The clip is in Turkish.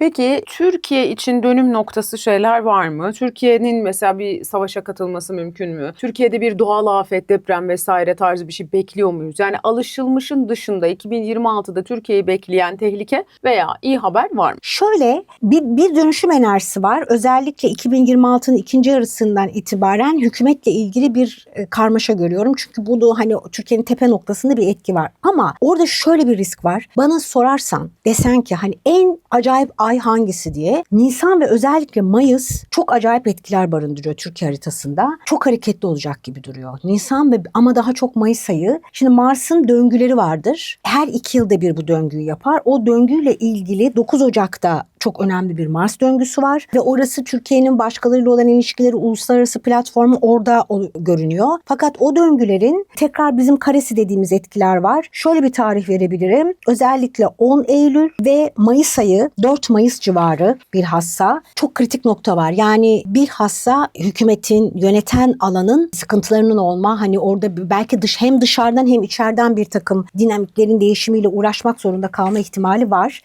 Peki Türkiye için dönüm noktası şeyler var mı? Türkiye'nin mesela bir savaşa katılması mümkün mü? Türkiye'de bir doğal afet, deprem vesaire tarzı bir şey bekliyor muyuz? Yani alışılmışın dışında 2026'da Türkiye'yi bekleyen tehlike veya iyi haber var mı? Şöyle bir, bir dönüşüm enerjisi var. Özellikle 2026'nın ikinci yarısından itibaren hükümetle ilgili bir e, karmaşa görüyorum. Çünkü bu da hani Türkiye'nin tepe noktasında bir etki var. Ama orada şöyle bir risk var. Bana sorarsan desen ki hani en acayip ay hangisi diye Nisan ve özellikle Mayıs çok acayip etkiler barındırıyor Türkiye haritasında. Çok hareketli olacak gibi duruyor. Nisan ve ama daha çok Mayıs ayı. Şimdi Mars'ın döngüleri vardır. Her iki yılda bir bu döngüyü yapar. O döngüyle ilgili 9 Ocak'ta çok önemli bir Mars döngüsü var ve orası Türkiye'nin başkalarıyla olan ilişkileri uluslararası platformu orada görünüyor. Fakat o döngülerin tekrar bizim karesi dediğimiz etkiler var. Şöyle bir tarih verebilirim. Özellikle 10 Eylül ve Mayıs ayı 4 Mayıs civarı bilhassa çok kritik nokta var. Yani bilhassa hükümetin yöneten alanın sıkıntılarının olma hani orada belki dış hem dışarıdan hem içeriden bir takım dinamiklerin değişimiyle uğraşmak zorunda kalma ihtimali var.